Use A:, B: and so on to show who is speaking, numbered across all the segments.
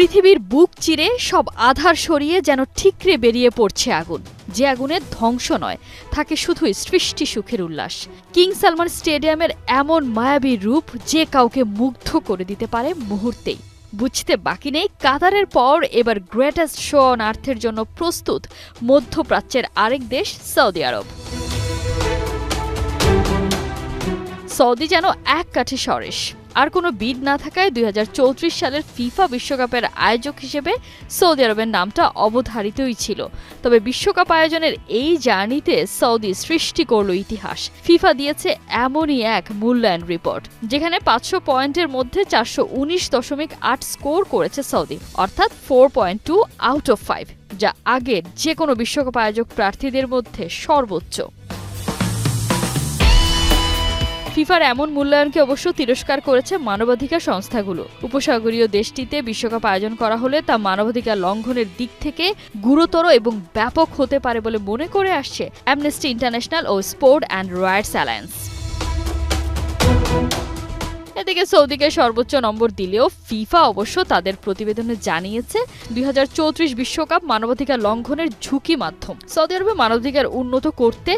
A: পৃথিবীর বুক চিরে সব আধার সরিয়ে যেন ঠিকরে বেরিয়ে পড়ছে আগুন। যে আগুনের ধ্বংস নয়, থাকে শুধুই সৃষ্টি সুখের উল্লাস। কিং সালমান স্টেডিয়ামের এমন মায়াবী রূপ যে কাউকে মুগ্ধ করে দিতে পারে মুহূর্তেই। বুঝতে বাকি নেই, কাতারের পর এবার গ্রেটেস্ট শো অন আর্থের জন্য প্রস্তুত মধ্যপ্রাচ্যের আরেক দেশ সৌদি আরব। সৌদি যেন এক কাঠে সরেশ। আর কোনো বিড না থাকায় দু হাজার চৌত্রিশ সালের ফিফা বিশ্বকাপের আয়োজক হিসেবে সৌদি আরবের নামটা অবধারিতই ছিল। তবে বিশ্বকাপ আয়োজনের এই জার্নিতে সৌদি সৃষ্টি করল ইতিহাস। ফিফা দিয়েছে এমনই এক মূল্যায়ন রিপোর্ট, যেখানে পাঁচশো পয়েন্টের মধ্যে চারশো উনিশ দশমিক আট স্কোর করেছে সৌদি, অর্থাৎ four point two out of five, যা আগের যে কোনো বিশ্বকাপ আয়োজক প্রার্থীদের মধ্যে সর্বোচ্চ। ফিফার এমন মূল্যায়নকে অবশ্য তিরস্কার করেছে মানবাধিকার সংস্থাগুলো। উপসাগরীয় দেশটিতে বিশ্বকাপ আয়োজন করা হলে তা মানবাধিকার লঙ্ঘনের দিক থেকে গুরুতর এবং ব্যাপক হতে পারে বলে মনে করে আসছে অ্যামনেস্টি ইন্টারন্যাশনাল ও স্পোর্ট অ্যান্ড রাইটস অ্যালায়েন্স এদিকে সৌদিকে সর্বোচ্চ নম্বর দিলেও ফিফা অবশ্য তাদের প্রতিবেদনে জানিয়েছে দুই বিশ্বকাপ মানবাধিকার লঙ্ঘনের ঝুঁকি মাধ্যম। সৌদি আরবে মানবাধিকার উন্নত করতে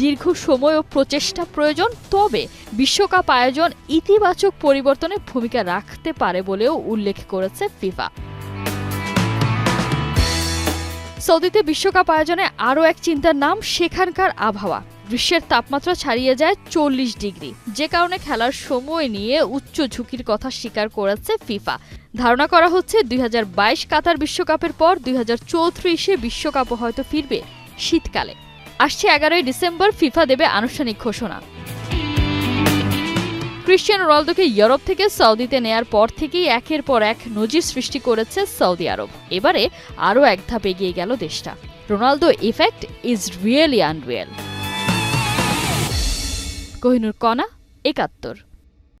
A: দীর্ঘ সময় ও প্রচেষ্টা প্রয়োজন, তবে বিশ্বকাপ আয়োজন ইতিবাচক পরিবর্তনে ভূমিকা রাখতে পারে বলেও উল্লেখ করেছে ফিফা। সৌদিতে বিশ্বকাপ আয়োজনে আরও এক চিন্তার নাম, সেখানকার আবহাওয়া। গ্রীষ্মের তাপমাত্রা ছাড়িয়ে যায় চল্লিশ ডিগ্রি। যে কারণে খেলার সময় নিয়ে উচ্চ ঝুঁকির কথা স্বীকার করেছে ফিফা। ধারণা করা হচ্ছে দুই হাজার বাইশ কাতার বিশ্বকাপের পর দুই চৌত্রিশে বিশ্বকাপও হয়তো ফিরবে শীতকালে। আসছে এগারোই ডিসেম্বর, ফিফা দেবে আনুষ্ঠানিক ঘোষণা। ক্রিশ্চিয়ানো রোনালদোকে ইউরোপ থেকে সৌদিতে নেয়ার পর থেকেই একের পর এক নজির সৃষ্টি করেছে সৌদি আরব। এবারে আরও এক ধাপ এগিয়ে গেল দেশটা। Ronaldo effect is really unreal Kohinoor কণা একাত্তর।